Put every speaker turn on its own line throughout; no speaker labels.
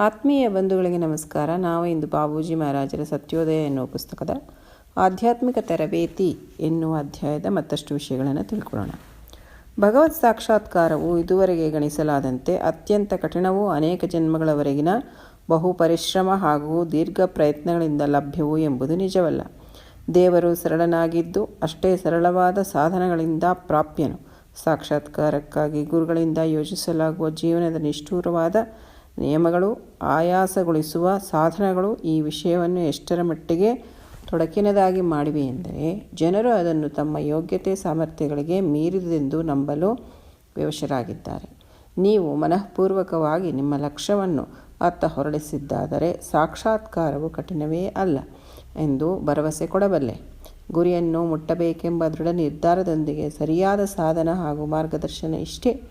ಆತ್ಮೀಯ ಬಂಧುಗಳಿಗೆ ನಮಸ್ಕಾರ. ನಾವು ಇಂದು ಬಾಬೂಜಿ ಮಹಾರಾಜರ ಸತ್ಯೋದಯ ಎನ್ನುವ ಪುಸ್ತಕದ ಆಧ್ಯಾತ್ಮಿಕ ತರಬೇತಿ ಎನ್ನುವ ಅಧ್ಯಾಯದ ಮತ್ತಷ್ಟು ವಿಷಯಗಳನ್ನು ತಿಳ್ಕೊಳ್ಳೋಣ. ಭಗವತ್ ಸಾಕ್ಷಾತ್ಕಾರವು ಇದುವರೆಗೆ ಗಣಿಸಲಾದಂತೆ ಅತ್ಯಂತ ಕಠಿಣವೂ ಅನೇಕ ಜನ್ಮಗಳವರೆಗಿನ ಬಹು ಪರಿಶ್ರಮ ಹಾಗೂ ದೀರ್ಘ ಪ್ರಯತ್ನಗಳಿಂದ ಲಭ್ಯವು ಎಂಬುದು ನಿಜವಲ್ಲ. ದೇವರು ಸರಳನಾಗಿದ್ದು ಅಷ್ಟೇ ಸರಳವಾದ ಸಾಧನಗಳಿಂದ ಪ್ರಾಪ್ಯನು. ಸಾಕ್ಷಾತ್ಕಾರಕ್ಕಾಗಿ ಗುರುಗಳಿಂದ ಯೋಜಿಸಲಾಗುವ ಜೀವನದ ನಿಷ್ಠೂರವಾದ ನಿಯಮಗಳು, ಆಯಾಸಗೊಳಿಸುವ ಸಾಧನಗಳು ಈ ವಿಷಯವನ್ನು ಎಷ್ಟರ ಮಟ್ಟಿಗೆ ತೊಡಕಿನದಾಗಿ ಮಾಡಿವೆ ಎಂದರೆ, ಜನರು ಅದನ್ನು ತಮ್ಮ ಯೋಗ್ಯತೆ ಸಾಮರ್ಥ್ಯಗಳಿಗೆ ಮೀರಿದೆಂದು ನಂಬಲು ವಿವಶರಾಗಿದ್ದಾರೆ. ನೀವು ಮನಃಪೂರ್ವಕವಾಗಿ ನಿಮ್ಮ ಲಕ್ಷ್ಯವನ್ನು ಅತ್ತ ಹೊರಡಿಸಿದ್ದಾದರೆ ಸಾಕ್ಷಾತ್ಕಾರವು ಕಠಿಣವೇ ಅಲ್ಲ ಎಂದು ಭರವಸೆ ಕೊಡಬಲ್ಲೆ. ಗುರಿಯನ್ನು ಮುಟ್ಟಬೇಕೆಂಬ ದೃಢ ನಿರ್ಧಾರದೊಂದಿಗೆ ಸರಿಯಾದ ಸಾಧನ ಹಾಗೂ ಮಾರ್ಗದರ್ಶನ ಇಷ್ಟೇ.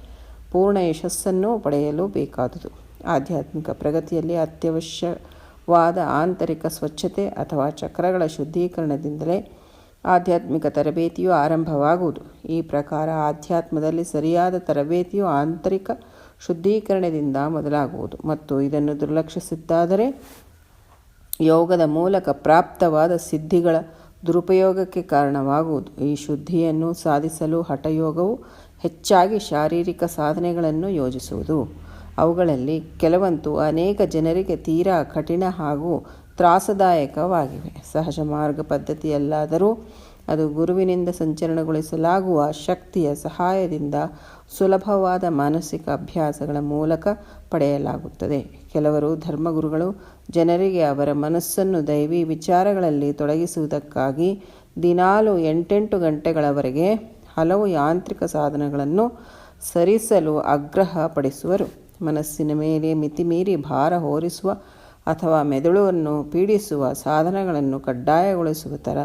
ಪೂರ್ಣ ಯಶಸ್ಸನ್ನು ಪಡೆಯಲು ಬೇಕಾದುದು. ಆಧ್ಯಾತ್ಮಿಕ ಪ್ರಗತಿಯಲ್ಲಿ ಅತ್ಯವಶ್ಯವಾದ ಆಂತರಿಕ ಸ್ವಚ್ಛತೆ ಅಥವಾ ಚಕ್ರಗಳ ಶುದ್ಧೀಕರಣದಿಂದಲೇ ಆಧ್ಯಾತ್ಮಿಕ ತರಬೇತಿಯು ಆರಂಭವಾಗುವುದು. ಈ ಪ್ರಕಾರ ಆಧ್ಯಾತ್ಮದಲ್ಲಿ ಸರಿಯಾದ ತರಬೇತಿಯು ಆಂತರಿಕ ಶುದ್ಧೀಕರಣದಿಂದ ಮೊದಲಾಗುವುದು. ಮತ್ತು ಇದನ್ನು ದುರ್ಲಕ್ಷಿಸಿದ್ದಾದರೆ ಯೋಗದ ಮೂಲಕ ಪ್ರಾಪ್ತವಾದ ಸಿದ್ಧಿಗಳ ದುರುಪಯೋಗಕ್ಕೆ ಕಾರಣವಾಗುವುದು. ಈ ಶುದ್ಧಿಯನ್ನು ಸಾಧಿಸಲು ಹಠಯೋಗವು ಹೆಚ್ಚಾಗಿ ಶಾರೀರಿಕ ಸಾಧನೆಗಳನ್ನು ಯೋಜಿಸುವುದು. ಅವುಗಳಲ್ಲಿ ಕೆಲವಂತೂ ಅನೇಕ ಜನರಿಗೆ ತೀರಾ ಕಠಿಣ ಹಾಗೂ ತ್ರಾಸದಾಯಕವಾಗಿವೆ. ಸಹಜ ಮಾರ್ಗ ಪದ್ಧತಿಯಲ್ಲಾದರೂ ಅದು ಗುರುವಿನಿಂದ ಸಂಚರಣಗೊಳಿಸಲಾಗುವ ಶಕ್ತಿಯ ಸಹಾಯದಿಂದ ಸುಲಭವಾದ ಮಾನಸಿಕ ಅಭ್ಯಾಸಗಳ ಮೂಲಕ ಪಡೆಯಲಾಗುತ್ತದೆ. ಕೆಲವರು ಧರ್ಮಗುರುಗಳು ಜನರಿಗೆ ಅವರ ಮನಸ್ಸನ್ನು ದೈವಿ ವಿಚಾರಗಳಲ್ಲಿ ತೊಡಗಿಸುವುದಕ್ಕಾಗಿ ದಿನಾಲು ಎಂಟೆಂಟು ಗಂಟೆಗಳವರೆಗೆ ಹಲವು ಯಾಂತ್ರಿಕ ಸಾಧನಗಳನ್ನು ಸರಿಸಲು ಆಗ್ರಹ ಪಡಿಸುವರು ಮನಸ್ಸಿನ ಮೇಲೆ ಮಿತಿಮೀರಿ ಭಾರ ಹೊರಿಸುವ ಅಥವಾ ಮೆದುಳುವನ್ನು ಪೀಡಿಸುವ ಸಾಧನಗಳನ್ನು ಕಡ್ಡಾಯಗೊಳಿಸುವ ತರ,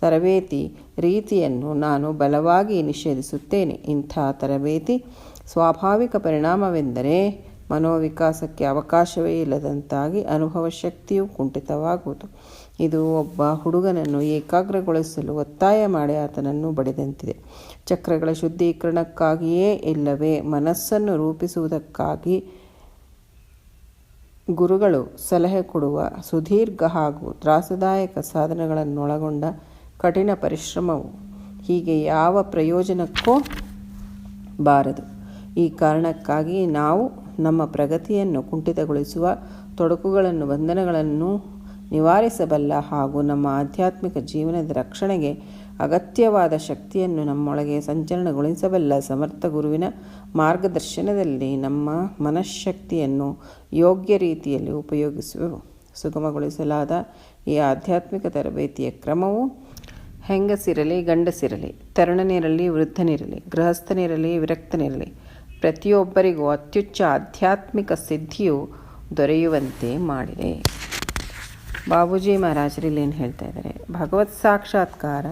ತರಬೇತಿ ರೀತಿಯನ್ನು ನಾನು ಬಲವಾಗಿ ನಿಷೇಧಿಸುತ್ತೇನೆ. ಇಂಥ ತರಬೇತಿ ಸ್ವಾಭಾವಿಕ ಪರಿಣಾಮವೆಂದರೆ ಮನೋವಿಕಾಸಕ್ಕೆ ಅವಕಾಶವೇ ಇಲ್ಲದಂತಾಗಿ ಅನುಭವ ಶಕ್ತಿಯು ಕುಂಠಿತವಾಗುವುದು. ಇದು ಒಬ್ಬ ಹುಡುಗನನ್ನು ಏಕಾಗ್ರಗೊಳಿಸಲು ಒತ್ತಾಯ ಮಾಡಿ ಆತನನ್ನು ಬಡಿದಂತಿದೆ. ಚಕ್ರಗಳ ಶುದ್ಧೀಕರಣಕ್ಕಾಗಿಯೇ ಇಲ್ಲವೇ ಮನಸ್ಸನ್ನು ರೂಪಿಸುವುದಕ್ಕಾಗಿ ಗುರುಗಳು ಸಲಹೆ ಕೊಡುವ ಸುದೀರ್ಘ ಹಾಗೂ ತ್ರಾಸದಾಯಕ ಸಾಧನಗಳನ್ನೊಳಗೊಂಡ ಕಠಿಣ ಪರಿಶ್ರಮವು ಹೀಗೆ ಯಾವ ಪ್ರಯೋಜನಕ್ಕೂ ಬಾರದು. ಈ ಕಾರಣಕ್ಕಾಗಿ ನಾವು ನಮ್ಮ ಪ್ರಗತಿಯನ್ನು ಕುಂಠಿತಗೊಳಿಸುವ ತೊಡಕುಗಳನ್ನು, ಬಂಧನಗಳನ್ನು ನಿವಾರಿಸಬಲ್ಲ ಹಾಗೂ ನಮ್ಮ ಆಧ್ಯಾತ್ಮಿಕ ಜೀವನದ ರಕ್ಷಣೆಗೆ ಅಗತ್ಯವಾದ ಶಕ್ತಿಯನ್ನು ನಮ್ಮೊಳಗೆ ಸಂಚಲನಗೊಳಿಸಬಲ್ಲ ಸಮರ್ಥ ಗುರುವಿನ ಮಾರ್ಗದರ್ಶನದಲ್ಲಿ ನಮ್ಮ ಮನಃಶಕ್ತಿಯನ್ನು ಯೋಗ್ಯ ರೀತಿಯಲ್ಲಿ ಉಪಯೋಗಿಸುವೆವು ಸುಗಮಗೊಳಿಸಲಾದ ಈ ಆಧ್ಯಾತ್ಮಿಕ ತರಬೇತಿಯ ಕ್ರಮವು ಹೆಂಗಸಿರಲಿ, ಗಂಡಸಿರಲಿ ತರುಣನಿರಲಿ ವೃದ್ಧನಿರಲಿ ಗೃಹಸ್ಥನಿರಲಿ ವಿರಕ್ತನಿರಲಿ ಪ್ರತಿಯೊಬ್ಬರಿಗೂ ಅತ್ಯುಚ್ಚ ಆಧ್ಯಾತ್ಮಿಕ ಸಿದ್ಧಿಯು ದೊರೆಯುವಂತೆ ಮಾಡಿದೆ ಬಾಬೂಜಿ ಮಹಾರಾಜರಲ್ಲಿ ಏನು ಹೇಳ್ತಾ ಇದ್ದಾರೆ? ಭಗವತ್ ಸಾಕ್ಷಾತ್ಕಾರ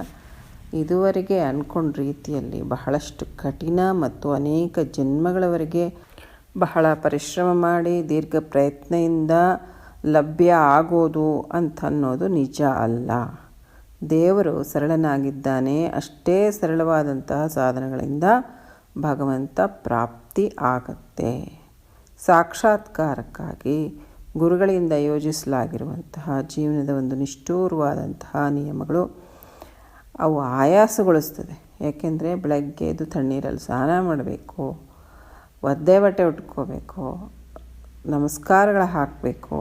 ಇದುವರೆಗೆ ಅಂದ್ಕೊಂಡ ರೀತಿಯಲ್ಲಿ ಬಹಳಷ್ಟು ಕಠಿಣ ಮತ್ತು ಅನೇಕ ಜನ್ಮಗಳವರೆಗೆ ಬಹಳ ಪರಿಶ್ರಮ ಮಾಡಿ ದೀರ್ಘ ಪ್ರಯತ್ನದಿಂದ ಲಭ್ಯ ಆಗೋದು ಅಂತ ಅನ್ನೋದು ನಿಜ ಅಲ್ಲ. ದೇವರು ಸರಳನಾಗಿದ್ದಾನೆ. ಅಷ್ಟೇ ಸರಳವಾದಂತಹ ಸಾಧನಗಳಿಂದ ಭಗವಂತ ಪ್ರಾಪ್ತಿ ಆಗತ್ತೆ. ಸಾಕ್ಷಾತ್ಕಾರಕ್ಕಾಗಿ ಗುರುಗಳಿಂದ ಯೋಜಿಸಲಾಗಿರುವಂತಹ ಜೀವನದ ಒಂದು ನಿಷ್ಠೂರವಾದಂತಹ ನಿಯಮಗಳು ಅವು ಆಯಾಸಗೊಳಿಸ್ತದೆ. ಯಾಕೆಂದರೆ ಬೆಳಗ್ಗೆ ಎದ್ದು ತಣ್ಣೀರಲ್ಲಿ ಸ್ನಾನ ಮಾಡಬೇಕು, ಒದ್ದೆ ಬಟ್ಟೆ ಉಟ್ಕೋಬೇಕು, ನಮಸ್ಕಾರಗಳು ಹಾಕಬೇಕು,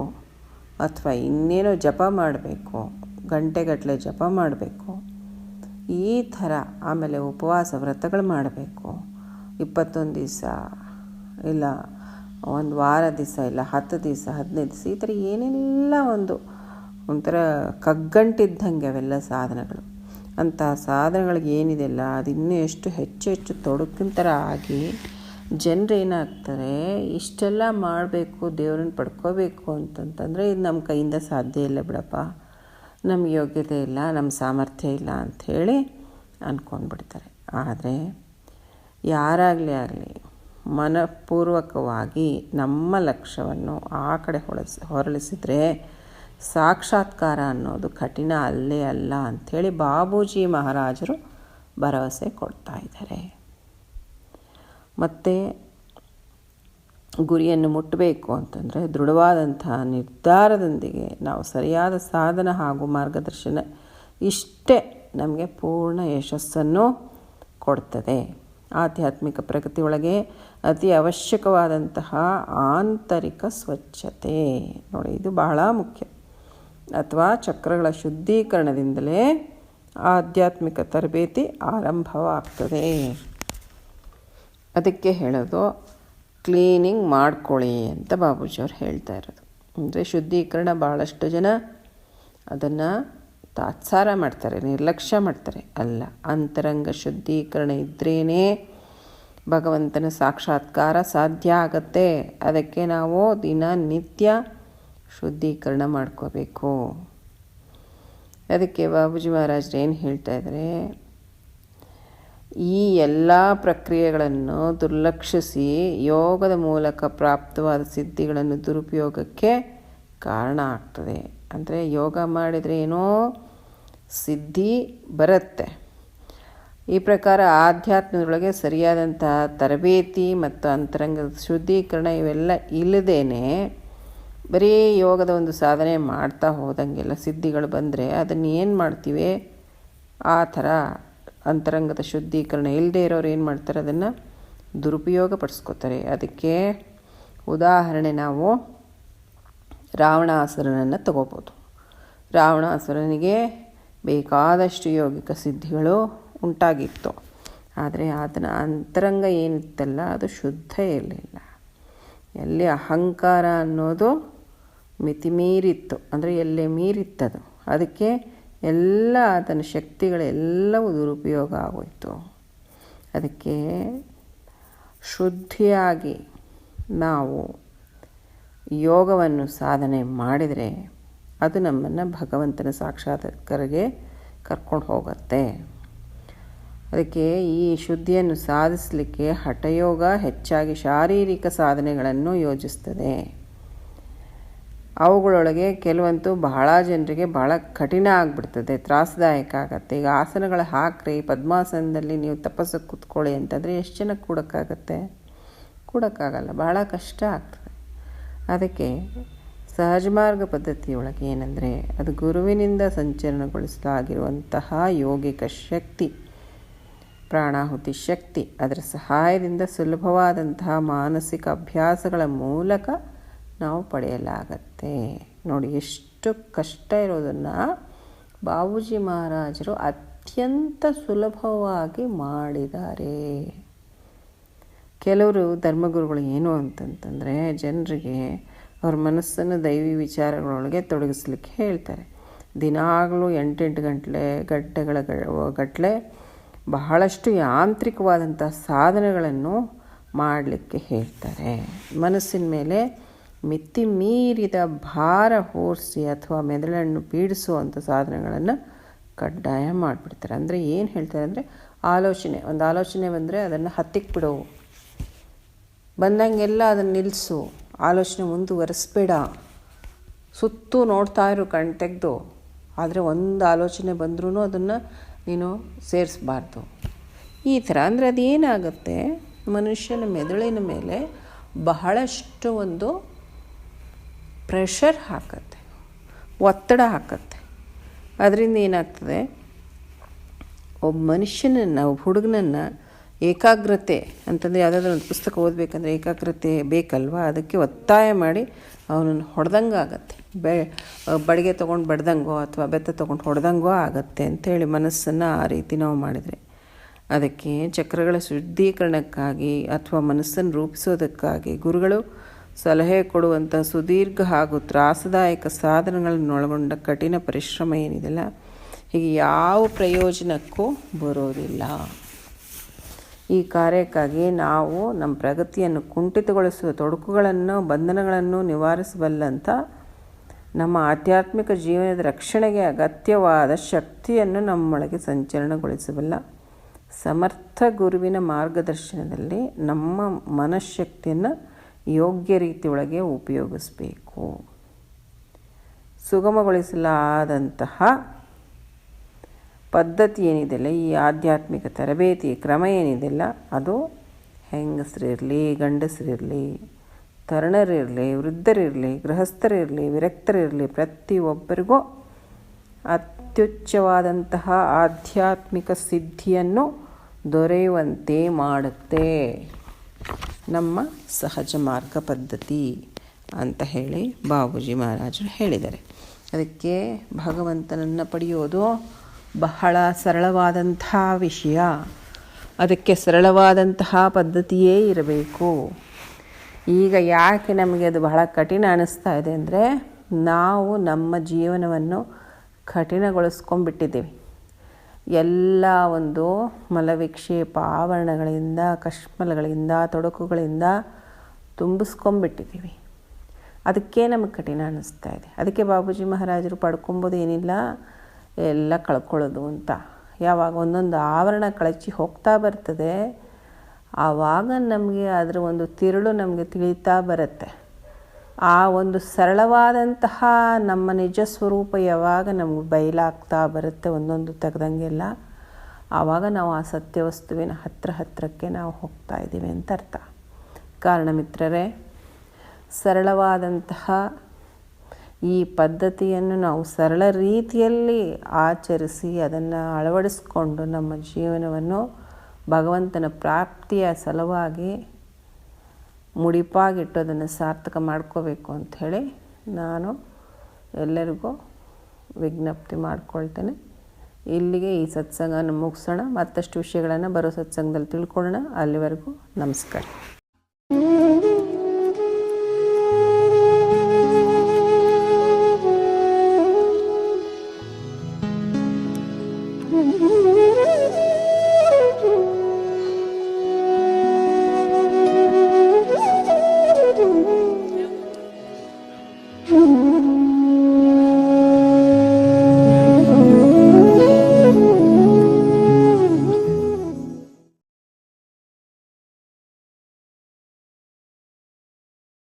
ಅಥವಾ ಇನ್ನೇನೋ ಜಪ ಮಾಡಬೇಕು ಗಂಟೆಗಟ್ಟಲೆ ಜಪ ಮಾಡಬೇಕು, ಈ ಥರ ಆಮೇಲೆ ಉಪವಾಸ ವ್ರತಗಳು ಮಾಡಬೇಕು. ಇಪ್ಪತ್ತೊಂದು ದಿವಸ ಇಲ್ಲ, ಒಂದು ವಾರ ದಿವಸ ಇಲ್ಲ, ಹತ್ತು ದಿವಸ, ಹದಿನೈದು ದಿವಸ, ಈ ಥರ ಏನೆಲ್ಲ ಒಂದು ಒಂಥರ ಕಗ್ಗಂಟಿದ್ದಂಗೆ ಅವೆಲ್ಲ ಸಾಧನಗಳು. ಅಂಥ ಸಾಧನಗಳಿಗೆ ಏನಿದೆಯಲ್ಲ, ಅದು ಇನ್ನೂ ಎಷ್ಟು ಹೆಚ್ಚು ಹೆಚ್ಚು ತೊಡಕಿನ ಥರ ಆಗಿ ಜನರು ಏನಾಗ್ತಾರೆ, ಇಷ್ಟೆಲ್ಲ ಮಾಡಬೇಕು, ದೇವ್ರನ್ನ ಪಡ್ಕೋಬೇಕು ಅಂತಂತಂದರೆ ಇದು ನಮ್ಮ ಕೈಯಿಂದ ಸಾಧ್ಯ ಇಲ್ಲ ಬಿಡಪ್ಪ. ನಮ್ಗೆ ಯೋಗ್ಯತೆ ಇಲ್ಲ, ನಮ್ಮ ಸಾಮರ್ಥ್ಯ ಇಲ್ಲ ಅಂಥೇಳಿ ಅಂದ್ಕೊಂಡ್ಬಿಡ್ತಾರೆ. ಆದರೆ ಯಾರಾಗಲಿ ಆಗಲಿ ಮನಪೂರ್ವಕವಾಗಿ ನಮ್ಮ ಲಕ್ಷ್ಯವನ್ನು ಆ ಕಡೆ ಹೊಳಸಿ ಹೊರಳಿಸಿದರೆ ಸಾಕ್ಷಾತ್ಕಾರ ಅನ್ನೋದು ಕಠಿಣ ಅಲ್ಲೇ ಅಲ್ಲ ಅಂಥೇಳಿ ಬಾಬೂಜಿ ಮಹಾರಾಜರು ಭರವಸೆ ಕೊಡ್ತಾ ಇದ್ದಾರೆ. ಮತ್ತು ಗುರಿಯನ್ನು ಮುಟ್ಟಬೇಕು ಅಂತಂದರೆ ದೃಢವಾದಂತಹ ನಿರ್ಧಾರದೊಂದಿಗೆ ನಾವು ಸರಿಯಾದ ಸಾಧನ ಹಾಗೂ ಮಾರ್ಗದರ್ಶನ ಇಷ್ಟೇ ನಮಗೆ ಪೂರ್ಣ ಯಶಸ್ಸನ್ನು ಕೊಡ್ತದೆ. ಆಧ್ಯಾತ್ಮಿಕ ಪ್ರಗತಿಯೊಳಗೆ ಅತಿ ಅವಶ್ಯಕವಾದಂತಹ ಆಂತರಿಕ ಸ್ವಚ್ಛತೆ. ನೋಡಿ, ಇದು ಬಹಳ ಮುಖ್ಯ. ಅಥವಾ ಚಕ್ರಗಳ ಶುದ್ಧೀಕರಣದಿಂದಲೇ ಆಧ್ಯಾತ್ಮಿಕ ತರಬೇತಿ ಆರಂಭವಾಗ್ತದೆ. ಅದಕ್ಕೆ ಹೇಳೋದು, ಕ್ಲೀನಿಂಗ್ ಮಾಡ್ಕೊಳ್ಳಿ ಅಂತ ಬಾಬೂಜಿಯವ್ರು ಹೇಳ್ತಾ ಇರೋದು. ಅಂದರೆ ಶುದ್ಧೀಕರಣ ಭಾಳಷ್ಟು ಜನ ಅದನ್ನು ತಾತ್ಸಾರ ಮಾಡ್ತಾರೆ, ನಿರ್ಲಕ್ಷ್ಯ ಮಾಡ್ತಾರೆ. ಅಲ್ಲ, ಅಂತರಂಗ ಶುದ್ಧೀಕರಣ ಇದ್ರೇ ಭಗವಂತನ ಸಾಕ್ಷಾತ್ಕಾರ ಸಾಧ್ಯ ಆಗತ್ತೆ. ಅದಕ್ಕೆ ನಾವು ದಿನನಿತ್ಯ ಶುದ್ಧೀಕರಣ ಮಾಡ್ಕೋಬೇಕು. ಅದಕ್ಕೆ ಬಾಬುಜಿ ಮಹಾರಾಜರು ಏನು ಹೇಳ್ತಾ ಇದ್ದಾರೆ ಈ ಎಲ್ಲ ಪ್ರಕ್ರಿಯೆಗಳನ್ನು ದುರ್ಲಕ್ಷಿಸಿ ಯೋಗದ ಮೂಲಕ ಪ್ರಾಪ್ತವಾದ ಸಿದ್ಧಿಗಳನ್ನು ದುರುಪಯೋಗಕ್ಕೆ ಕಾರಣ ಆಗ್ತದೆ. ಅಂದರೆ ಯೋಗ ಮಾಡಿದರೆ ಏನೋ ಸಿದ್ಧಿ ಬರುತ್ತೆ. ಈ ಪ್ರಕಾರ ಆಧ್ಯಾತ್ಮದೊಳಗೆ ಸರಿಯಾದಂತಹ ತರಬೇತಿ ಮತ್ತು ಅಂತರಂಗದ ಶುದ್ಧೀಕರಣ ಇವೆಲ್ಲ ಇಲ್ಲದೇನೆ ಬರೀ ಯೋಗದ ಒಂದು ಸಾಧನೆ ಮಾಡ್ತಾ ಹೋದಂಗೆಲ್ಲ ಸಿದ್ಧಿಗಳು ಬಂದರೆ ಅದನ್ನು ಏನು ಮಾಡ್ತೀವಿ? ಆ ಥರ ಅಂತರಂಗದ ಶುದ್ಧೀಕರಣ ಇಲ್ಲದೆ ಇರೋರು ಏನು ಮಾಡ್ತಾರೆ? ಅದನ್ನು ದುರುಪಯೋಗ ಪಡಿಸ್ಕೋತಾರೆ ಅದಕ್ಕೆ ಉದಾಹರಣೆ ನಾವು ರಾವಣಾಸುರನನ್ನು ತಗೋಬೋದು. ರಾವಣಾಸುರನಿಗೆ ಬೇಕಾದಷ್ಟು ಯೋಗಿಕ ಸಿದ್ಧಿಗಳು ಉಂಟಾಗಿತ್ತು. ಆದರೆ ಅದನ್ನ ಅಂತರಂಗ ಏನಿತ್ತಲ್ಲ, ಅದು ಶುದ್ಧ ಇರಲಿಲ್ಲ. ಎಲ್ಲಿ ಅಹಂಕಾರ ಅನ್ನೋದು ಮಿತಿ ಮೀರಿತ್ತು ಅಂದರೆ ಎಲ್ಲೇ ಮೀರಿತ್ತದು, ಅದಕ್ಕೆ ಎಲ್ಲ ಆತನ ಶಕ್ತಿಗಳೆಲ್ಲವೂ ದುರುಪಯೋಗ ಆಗೋಯಿತು. ಅದಕ್ಕೆ ಶುದ್ಧಿಯಾಗಿ ನಾವು ಯೋಗವನ್ನು ಸಾಧನೆ ಮಾಡಿದರೆ ಅದು ನಮ್ಮನ್ನು ಭಗವಂತನ ಸಾಕ್ಷಾತ್ಕರಿಗೆ ಕರ್ಕೊಂಡು ಹೋಗುತ್ತೆ. ಅದಕ್ಕೆ ಈ ಶುದ್ಧಿಯನ್ನು ಸಾಧಿಸಲಿಕ್ಕೆ ಹಠಯೋಗ ಹೆಚ್ಚಾಗಿ ಶಾರೀರಿಕ ಸಾಧನೆಗಳನ್ನು ಯೋಜಿಸ್ತದೆ. ಅವುಗಳೊಳಗೆ ಕೆಲವಂತೂ ಬಹಳ ಜನರಿಗೆ ಬಹಳ ಕಠಿಣ ಆಗಿಬಿಡ್ತದೆ, ತ್ರಾಸದಾಯಕ ಆಗತ್ತೆ. ಈಗ ಆಸನಗಳು ಹಾಕ್ರಿ, ಪದ್ಮಾಸನದಲ್ಲಿ ನೀವು ತಪಸ್ಸು ಕೂತ್ಕೊಳ್ಳಿ ಅಂತಂದರೆ ಎಷ್ಟು ಜನ ಕೂಡಕ್ಕಾಗತ್ತೆ? ಕೂಡಕ್ಕಾಗಲ್ಲ, ಬಹಳ ಕಷ್ಟ ಆಗ್ತದೆ. ಅದಕ್ಕೆ ಸಹಜ ಮಾರ್ಗ ಪದ್ಧತಿಯೊಳಗೆ ಏನಂದರೆ ಅದು ಗುರುವಿನಿಂದ ಸಂಚಲನಗೊಳಿಸಲಾಗಿರುವಂತಹ ಯೋಗಿಕ ಶಕ್ತಿ, ಪ್ರಾಣಾಹುತಿ ಶಕ್ತಿ, ಅದರ ಸಹಾಯದಿಂದ ಸುಲಭವಾದಂತಹ ಮಾನಸಿಕ ಅಭ್ಯಾಸಗಳ ಮೂಲಕ ನಾವು ಪಡೆಯಲಾಗತ್ತೆ. ನೋಡಿ, ಎಷ್ಟು ಕಷ್ಟ ಇರೋದನ್ನು ಬಾಬೂಜಿ ಮಹಾರಾಜರು ಅತ್ಯಂತ ಸುಲಭವಾಗಿ ಮಾಡಿದ್ದಾರೆ. ಕೆಲವರು ಧರ್ಮಗುರುಗಳು ಏನು ಅಂತಂತಂದರೆ ಜನರಿಗೆ ಅವ್ರ ಮನಸ್ಸನ್ನು ದೈವಿ ವಿಚಾರಗಳೊಳಗೆ ತೊಡಗಿಸ್ಲಿಕ್ಕೆ ಹೇಳ್ತಾರೆ. ದಿನಾಗಲೂ ಎಂಟೆಂಟು ಗಂಟಲೆ ಗಡ್ಡೆಗಳ ಗಟ್ಟಲೆ ಬಹಳಷ್ಟು ಯಾಂತ್ರಿಕವಾದಂಥ ಸಾಧನೆಗಳನ್ನು ಮಾಡಲಿಕ್ಕೆ ಹೇಳ್ತಾರೆ. ಮನಸ್ಸಿನ ಮೇಲೆ ಮಿತಿ ಮೀರಿದ ಭಾರ ಹೋರಿಸಿ ಅಥವಾ ಮೆದುಳನ್ನು ಪೀಡಿಸುವಂಥ ಸಾಧನೆಗಳನ್ನು ಕಡ್ಡಾಯ ಮಾಡಿಬಿಡ್ತಾರೆ. ಅಂದರೆ ಏನು ಹೇಳ್ತಾರೆ ಅಂದರೆ ಆಲೋಚನೆ, ಒಂದು ಆಲೋಚನೆ ಬಂದರೆ ಅದನ್ನು ಹತ್ತಿಕ್ಕೆ ಬಿಡು ಬಂದಂಗೆಲ್ಲ ಅದನ್ನು ನಿಲ್ಲಿಸು ಆಲೋಚನೆ ಮುಂದುವರೆಸ್ಬೇಡ. ಸುತ್ತು ನೋಡ್ತಾ ಇರು ಕಣ್ ತೆಗೆದು. ಆದರೆ ಒಂದು ಆಲೋಚನೆ ಬಂದ್ರೂ ಅದನ್ನು ನೀನು ಸೇರಿಸ್ಬಾರ್ದು. ಈ ಥರ ಅಂದರೆ ಅದೇನಾಗುತ್ತೆ? ಮನುಷ್ಯನ ಮೆದುಳಿನ ಮೇಲೆ ಬಹಳಷ್ಟು ಒಂದು ಪ್ರೆಷರ್ ಹಾಕತ್ತೆ. ಒತ್ತಡ ಹಾಕತ್ತೆ. ಅದರಿಂದ ಏನಾಗ್ತದೆ? ಒಬ್ಬ ಮನುಷ್ಯನನ್ನು, ಒಬ್ಬ ಹುಡುಗನನ್ನು ಏಕಾಗ್ರತೆ ಅಂತಂದರೆ ಯಾವುದಾದ್ರೂ ಒಂದು ಪುಸ್ತಕ ಓದಬೇಕಂದ್ರೆ ಏಕಾಗ್ರತೆ ಬೇಕಲ್ವ? ಅದಕ್ಕೆ ಒತ್ತಾಯ ಮಾಡಿ ಅವನನ್ನು ಹೊಡೆದಂಗೆ ಆಗತ್ತೆ. ಬೆ ಬಡಿಗೆ ತೊಗೊಂಡು ಬಡ್ದಂಗೋ ಅಥವಾ ಬೆತ್ತ ತೊಗೊಂಡು ಹೊಡೆದಂಗೋ ಆಗತ್ತೆ ಅಂಥೇಳಿ ಮನಸ್ಸನ್ನು ಆ ರೀತಿ ನಾವು ಮಾಡಿದರೆ. ಅದಕ್ಕೆ ಚಕ್ರಗಳ ಶುದ್ಧೀಕರಣಕ್ಕಾಗಿ ಅಥವಾ ಮನಸ್ಸನ್ನು ರೂಪಿಸೋದಕ್ಕಾಗಿ ಗುರುಗಳು ಸಲಹೆ ಕೊಡುವಂಥ ಸುದೀರ್ಘ ಹಾಗೂ ತ್ರಾಸದಾಯಕ ಸಾಧನಗಳನ್ನೊಳಗೊಂಡ ಕಠಿಣ ಪರಿಶ್ರಮ ಏನಿದೆಯಲ್ಲ ಹೀಗೆ ಯಾವ ಪ್ರಯೋಜನಕ್ಕೂ ಬರೋದಿಲ್ಲ. ಈ ಕಾರ್ಯಕ್ಕಾಗಿ ನಾವು ನಮ್ಮ ಪ್ರಗತಿಯನ್ನು ಕುಂಠಿತಗೊಳಿಸುವ ತೊಡಕುಗಳನ್ನು, ಬಂಧನಗಳನ್ನು ನಿವಾರಿಸಬಲ್ಲಂಥ ನಮ್ಮ ಆಧ್ಯಾತ್ಮಿಕ ಜೀವನದ ರಕ್ಷಣೆಗೆ ಅಗತ್ಯವಾದ ಶಕ್ತಿಯನ್ನು ನಮ್ಮೊಳಗೆ ಸಂಚಲನಗೊಳಿಸಬಲ್ಲ ಸಮರ್ಥ ಗುರುವಿನ ಮಾರ್ಗದರ್ಶನದಲ್ಲಿ ನಮ್ಮ ಮನಃಶಕ್ತಿಯನ್ನು ಯೋಗ್ಯ ರೀತಿಯೊಳಗೆ ಉಪಯೋಗಿಸಬೇಕು. ಸುಗಮಗೊಳಿಸಲಾದಂತಹ ಪದ್ಧತಿ ಏನಿದೆಯಲ್ಲ ಈ ಆಧ್ಯಾತ್ಮಿಕ ತರಬೇತಿ ಕ್ರಮ ಏನಿದೆಯಲ್ಲ ಅದು ಹೆಂಗಸರಿರಲಿ ಗಂಡಸರಿರಲಿ ತರುಣರಿರಲಿ ವೃದ್ಧರಿರಲಿ ಗೃಹಸ್ಥರಿರಲಿ ವಿರಕ್ತರಿರಲಿ ಪ್ರತಿಯೊಬ್ಬರಿಗೂ ಅತ್ಯುಚ್ಚವಾದಂತಹ ಆಧ್ಯಾತ್ಮಿಕ ಸಿದ್ಧಿಯನ್ನು ದೊರೆಯುವಂತೆ ಮಾಡುತ್ತೆ. ನಮ್ಮ ಸಹಜ ಮಾರ್ಗ ಪದ್ಧತಿ ಅಂತ ಹೇಳಿ ಬಾಬೂಜಿ ಮಹಾರಾಜರು ಹೇಳಿದ್ದಾರೆ. ಅದಕ್ಕೆ ಭಗವಂತನನ್ನು ಪಡೆಯೋದು ಬಹಳ ಸರಳವಾದಂತಹ ವಿಷಯ. ಅದಕ್ಕೆ ಸರಳವಾದಂತಹ ಪದ್ಧತಿಯೇ ಇರಬೇಕು. ಈಗ ಯಾಕೆ ನಮಗೆ ಅದು ಬಹಳ ಕಠಿಣ ಅನ್ನಿಸ್ತಾ ಇದೆ ಅಂದರೆ, ನಾವು ನಮ್ಮ ಜೀವನವನ್ನು ಕಠಿಣಗೊಳಿಸ್ಕೊಂಡ್ಬಿಟ್ಟಿದ್ದೀವಿ. ಎಲ್ಲ ಒಂದು ಮಲವಿಕ್ಷೇಪ ಆವರಣಗಳಿಂದ ಕಶ್ಮಲಗಳಿಂದ ತೊಡಕುಗಳಿಂದ ತುಂಬಿಸ್ಕೊಂಡ್ಬಿಟ್ಟಿದ್ದೀವಿ. ಅದಕ್ಕೆ ನಮಗೆ ಕಠಿಣ ಅನ್ನಿಸ್ತಾ ಇದೆ. ಅದಕ್ಕೆ ಬಾಬೂಜಿ ಮಹಾರಾಜರು ಪಡ್ಕೊಂಬೋದು ಏನಿಲ್ಲ. ಎಲ್ಲ ಕಳ್ಕೊಳ್ಳೋದು ಅಂತ. ಯಾವಾಗ ಒಂದೊಂದು ಆವರಣ ಕಳಚಿ ಹೋಗ್ತಾ ಬರ್ತದೆ, ಆವಾಗ ನಮಗೆ ಅದರ ಒಂದು ತಿರುಳು ನಮಗೆ ತಿಳಿತಾ ಬರುತ್ತೆ. ಆ ಒಂದು ಸರಳವಾದಂತಹ ನಮ್ಮ ನಿಜ ಸ್ವರೂಪ ಯಾವಾಗ ನಮಗೆ ಬಯಲಾಗ್ತಾ ಬರುತ್ತೆ ಒಂದೊಂದು ತೆಗೆದಂಗೆಲ್ಲ, ಆವಾಗ ನಾವು ಆ ಸತ್ಯವಸ್ತುವಿನ ಹತ್ತಿರ ಹತ್ತಿರಕ್ಕೆ ನಾವು ಹೋಗ್ತಾ ಇದ್ದೀವಿ ಅಂತ ಅರ್ಥ. ಕಾರಣ ಮಿತ್ರರೇ, ಸರಳವಾದಂತಹ ಈ ಪದ್ಧತಿಯನ್ನು ನಾವು ಸರಳ ರೀತಿಯಲ್ಲಿ ಆಚರಿಸಿ ಅದನ್ನು ಅಳವಡಿಸ್ಕೊಂಡು ನಮ್ಮ ಜೀವನವನ್ನು ಭಗವಂತನ ಪ್ರಾಪ್ತಿಯ ಸಲುವಾಗಿ ಮುಡಿಪಾಗಿಟ್ಟು ಅದನ್ನು ಸಾರ್ಥಕ ಮಾಡ್ಕೋಬೇಕು ಅಂಥೇಳಿ ನಾನು ಎಲ್ಲರಿಗೂ ವಿಜ್ಞಪ್ತಿ ಮಾಡ್ಕೊಳ್ತೇನೆ. ಇಲ್ಲಿಗೆ ಈ ಸತ್ಸಂಗವನ್ನು ಮುಗಿಸೋಣ. ಮತ್ತಷ್ಟು ವಿಷಯಗಳನ್ನು ಬರೋ ಸತ್ಸಂಗದಲ್ಲಿ ತಿಳ್ಕೊಳ್ಳೋಣ. ಅಲ್ಲಿವರೆಗೂ ನಮಸ್ಕಾರ.